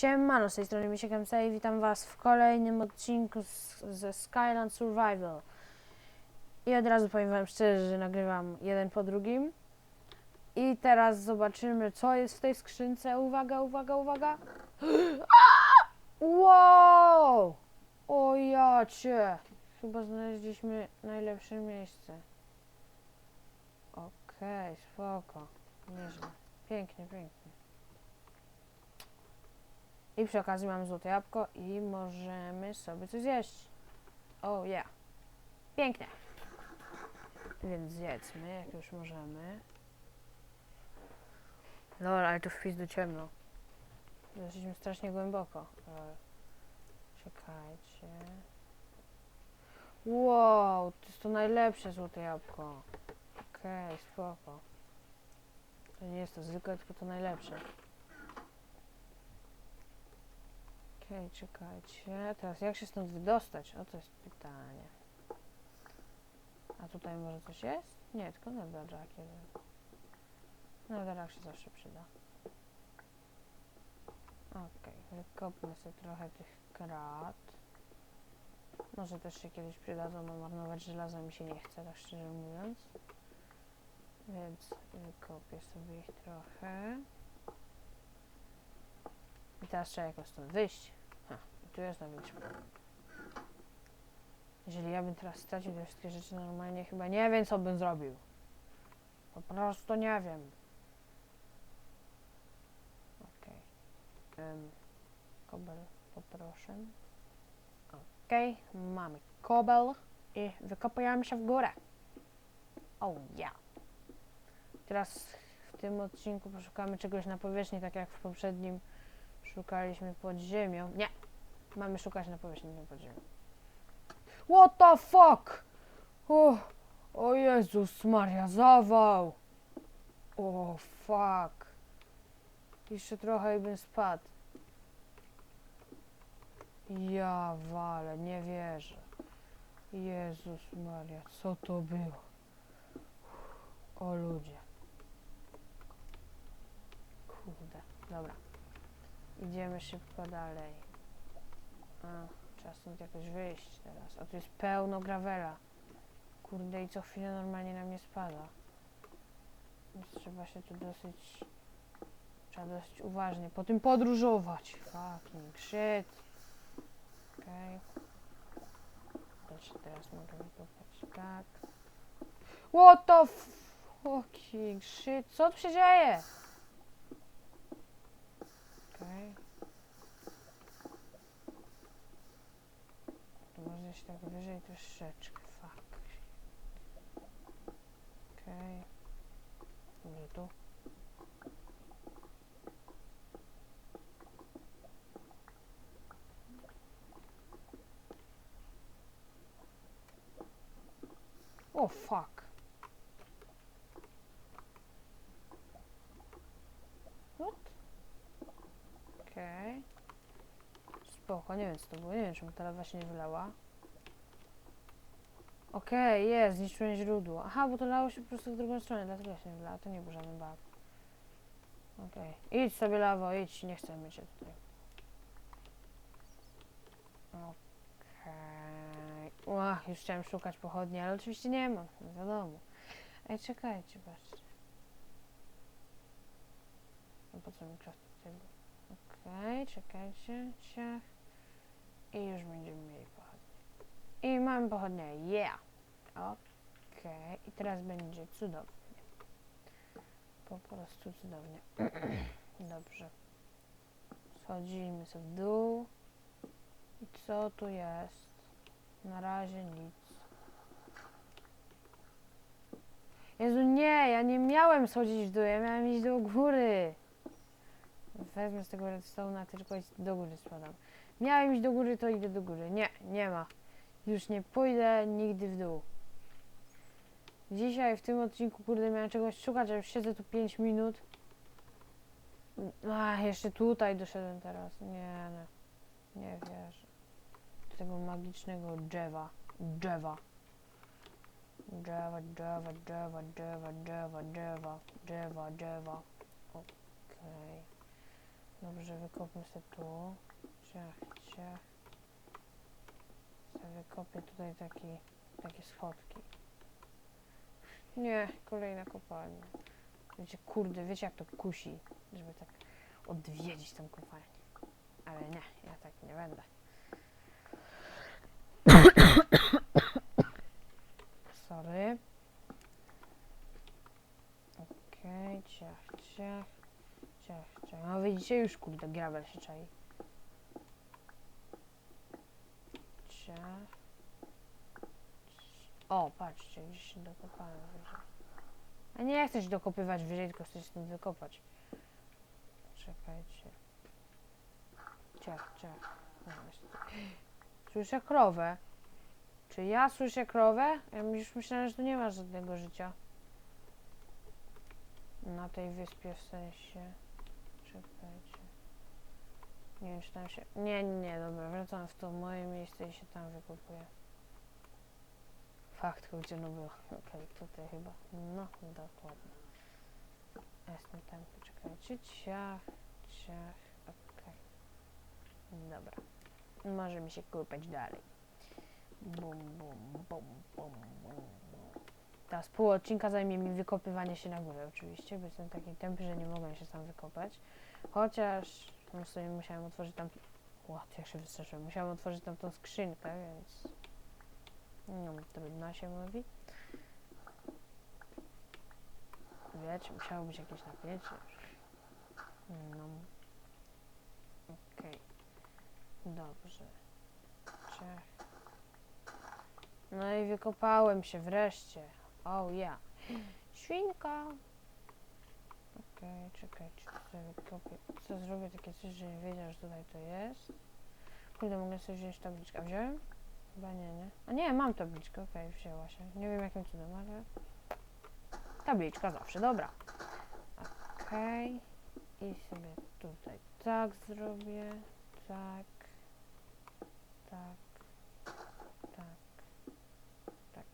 Siemano, z tej strony Misiek MC i witam was w kolejnym odcinku z, ze Skyland Survival. I od razu powiem wam szczerze, że nagrywam jeden po drugim. I teraz zobaczymy, co jest w tej skrzynce. Uwaga, uwaga, uwaga. Wow! O ja cię! Chyba znaleźliśmy najlepsze miejsce. Okej, spoko. Nieźle. Pięknie, pięknie. I przy okazji mamy złote jabłko i możemy sobie coś zjeść. Oh yeah. Pięknie. Więc zjedzmy, jak już możemy. No, ale tu wpis do ciemno. Zeszliśmy strasznie głęboko. Czekajcie. Wow, to jest to najlepsze złote jabłko. Okej, spoko. To nie jest to zwykłe, tylko to najlepsze. Okej, czekajcie. Teraz jak się stąd wydostać? O, to jest pytanie. A tutaj może coś jest? Nie, tylko netherrack jeden. Netherrack się zawsze przyda. Okej, wykopmy sobie trochę tych krat. Może też się kiedyś przydadzą, bo marnować żelaza mi się nie chce, tak szczerze mówiąc. Więc wykopię sobie ich trochę. I teraz trzeba jakoś stąd wyjść. Tu jest największy problem. Jeżeli ja bym teraz stracił te wszystkie rzeczy normalnie, chyba nie wiem, co bym zrobił. Po prostu nie wiem. Okej. Okay. Kobel poproszę. Okej, mamy kobel i wykopujemy się w górę. Oh yeah. Teraz w tym odcinku poszukamy czegoś na powierzchni, tak jak w poprzednim szukaliśmy pod ziemią. Nie, mamy szukać na powierzchni, nie pod ziemią. What the fuck? O, o Jezus Maria, zawał! O fuck. Jeszcze trochę i bym spadł. Ja wale, nie wierzę. Jezus Maria, co to było? O ludzie. Kurde, dobra. Idziemy szybko dalej. A, trzeba stąd jakoś wyjść teraz. A tu jest pełno gravela. Kurde, i co chwilę normalnie na mnie spada. Więc trzeba się tu dosyć... Trzeba dosyć uważnie po tym podróżować. Fucking shit. Okej. Okay. teraz mogę wykopać tak. What the fucking shit? Co tu się dzieje? Okej. To jeszcze tak wyżej troszeczkę. Fuck. Okej. Może tu? O fuck. What? Okej. Spoko, nie wiem co to było, nie wiem czemu ta lawa się nie wylała. Okej, jest, zniszczyłem źródło. Aha, bo to lało się po prostu w drugą stronę, dlatego się wylała, to nie był żaden bug. Okej, idź sobie lawo, idź, nie chcę mieć cię tutaj. Okej. Ach, już chciałem szukać pochodni, ale oczywiście nie mam, no wiadomo. Ej, czekajcie, patrzcie. No po co mi crafting table? Okej, czekajcie, ciach. I już będziemy mieli pochodnie. I mamy pochodnie, yeah! Okej, i teraz będzie cudownie. Po prostu cudownie. Dobrze. Schodzimy sobie w dół. I co tu jest? Na razie nic. Jezu, nie, ja nie miałem schodzić w dół, ja miałem iść do góry. Wezmę z tego redstone'a, tylko do góry spadam. Miałem iść do góry, to idę do góry. Nie, nie ma. Już nie pójdę nigdy w dół. Dzisiaj w tym odcinku, kurde, miałem czegoś szukać, a już siedzę tu 5 minut. A, jeszcze tutaj doszedłem teraz. Nie, nie. Nie wierzę. Do tego magicznego drzewa. Drzewa. Drzewa, drzewa, drzewa, drzewa, drzewa, drzewa, drzewa, drzewa. Okej. Dobrze, wykopmy sobie tu. Ciach, ciach. Wykopię tutaj taki, takie schodki. Nie, kolejna kopalnia. Wiecie, kurde, wiecie jak to kusi, żeby tak odwiedzić tą kopalnię. Ale nie, ja tak nie będę. Sorry. Okej, ciach, ciach. Ciach, ciach. No widzicie, już kurde, gravel się czai. O, patrzcie, gdzieś się dokopałem wyżej. A nie chcę dokopywać wyżej, tylko chcę się wykopać. Czekajcie. Ciach, ciach. No. Słyszę krowę. Czy ja słyszę krowę? Ja już myślałem, że tu nie ma żadnego życia. Na tej wyspie w sensie. Czekajcie. Nie wiem, czy tam się... Nie, nie, dobra, wracam w to moje miejsce i się tam wykopuję. Fakt, gdzie no było. Okej, tutaj chyba. No, dokładnie. Jestem tam, poczekajcie. Ciach, ciach, okej. Dobra. Może mi się kopać dalej. Bum, bum, bum, bum, bum. Teraz pół odcinka zajmie mi wykopywanie się na górę oczywiście, bo jestem taki tępy, że nie mogę się sam wykopać. Chociaż musiałem otworzyć tam... Ład, jak się wystraszyłem. Musiałem otworzyć tam tą skrzynkę, więc... No, trudno się mówi. Wiecie, musiało być jakieś napięcie. No. Okej. Dobrze. Ciach. No i wykopałem się wreszcie. Oh ja. Świnka. Okej, czekajcie, co sobie wykopię. Co zrobię takie coś, że nie wiedział, że tutaj to jest. Kurde, mogę sobie wziąć tabliczkę. A wziąłem? Chyba nie, nie. A nie, mam tabliczkę, okej, wzięła się. Nie wiem jakim cudem, ale... Tabliczka zawsze, dobra. Okej. I sobie tutaj tak zrobię. Tak. Tak. Tak. Tak.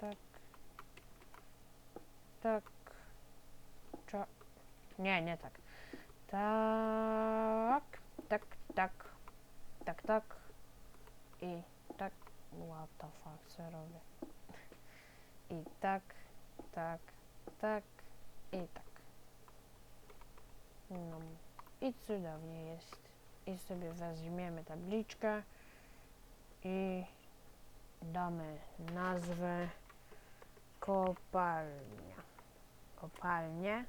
Tak. Tak. Nie, nie tak. Tak. Tak, tak. Tak, tak. I tak. What the fuck, co robię? I tak, tak, tak i tak. No. I cudownie jest. I sobie weźmiemy tabliczkę i damy nazwę kopalnia. Kopalnie.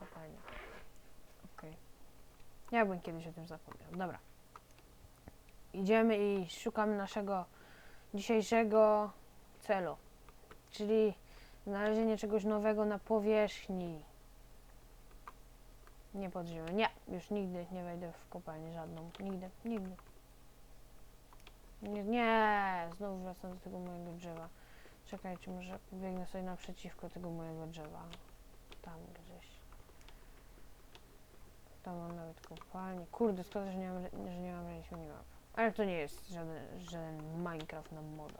Kopalnia. Okej. Ja bym kiedyś o tym zapomniał. Dobra. Idziemy i szukamy naszego dzisiejszego celu. Czyli znalezienie czegoś nowego na powierzchni. Nie pod ziemią. Nie, już nigdy nie wejdę w kopalnię żadną. Nigdy, nigdy. Nie, nie, znowu wracam do tego mojego drzewa. Czekajcie, może biegnę sobie naprzeciwko tego mojego drzewa. Tam gdzieś. Tam mam nawet kopalnię. Kurde, szkoda, że nie mam, że nie mam ręki minimap. Ale to nie jest żaden, żaden Minecraft na moda.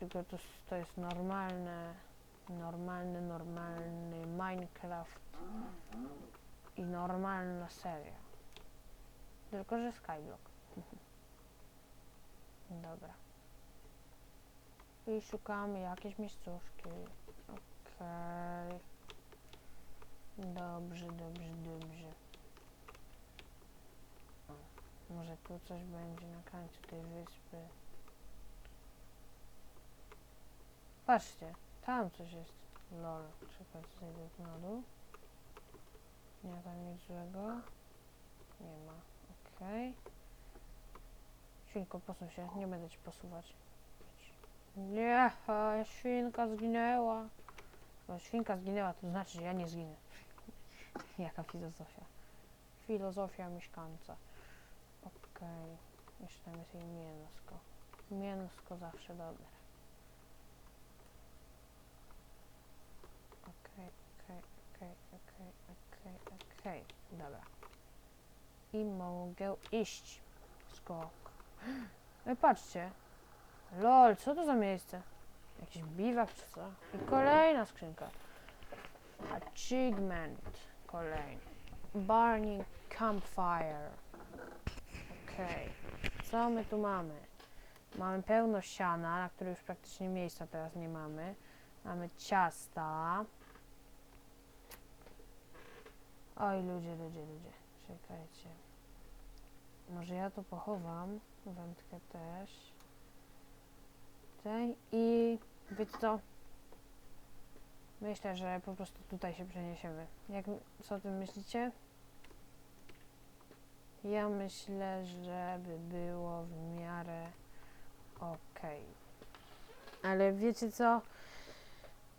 Tylko to, to jest normalne, normalny, normalny Minecraft i normalna seria. Tylko, że Skyblock. Dobra. I szukamy jakieś miejscówki. Okej. Dobrze, dobrze, dobrze. O, może tu coś będzie na końcu tej wyspy. Patrzcie, tam coś jest. Lol, czekajcie, zejdę tu na dół. Nie ma tam nic złego. Nie ma, okej. Świnko, posuń się, nie będę ci posuwać. Nie, świnka zginęła. Bo świnka zginęła, to znaczy, że ja nie zginę. Jaka filozofia. Filozofia mieszkańca. Okej. Jeszcze tam jest jej mięsko. Mięsko zawsze dobre. Okej, okej, okej, okej, okej, okej. Dobra. I mogę iść. Skok. No patrzcie. Lol, co to za miejsce? Jakiś biwak czy co? I kolejna skrzynka. Achievement. Kolejny. Burning campfire. Okej. Co my tu mamy? Mamy pełno siana, na które już praktycznie miejsca teraz nie mamy. Mamy ciasta. Oj, ludzie, ludzie, ludzie. Czekajcie. Może ja to pochowam. Wędkę też. Tutaj. I wiecie co? Myślę, że po prostu tutaj się przeniesiemy. Jak, co o tym myślicie? Ja myślę, że by było w miarę okej. Ale wiecie co?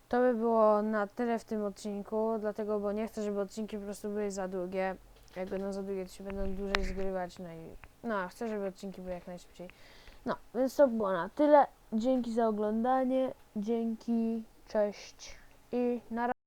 To by było na tyle w tym odcinku, dlatego, bo nie chcę, żeby odcinki po prostu były za długie. Jak będą za długie, to się będą dłużej zgrywać, no i no, chcę, żeby odcinki były jak najszybciej. No, więc to było na tyle. Dzięki za oglądanie, dzięki, cześć i na razie.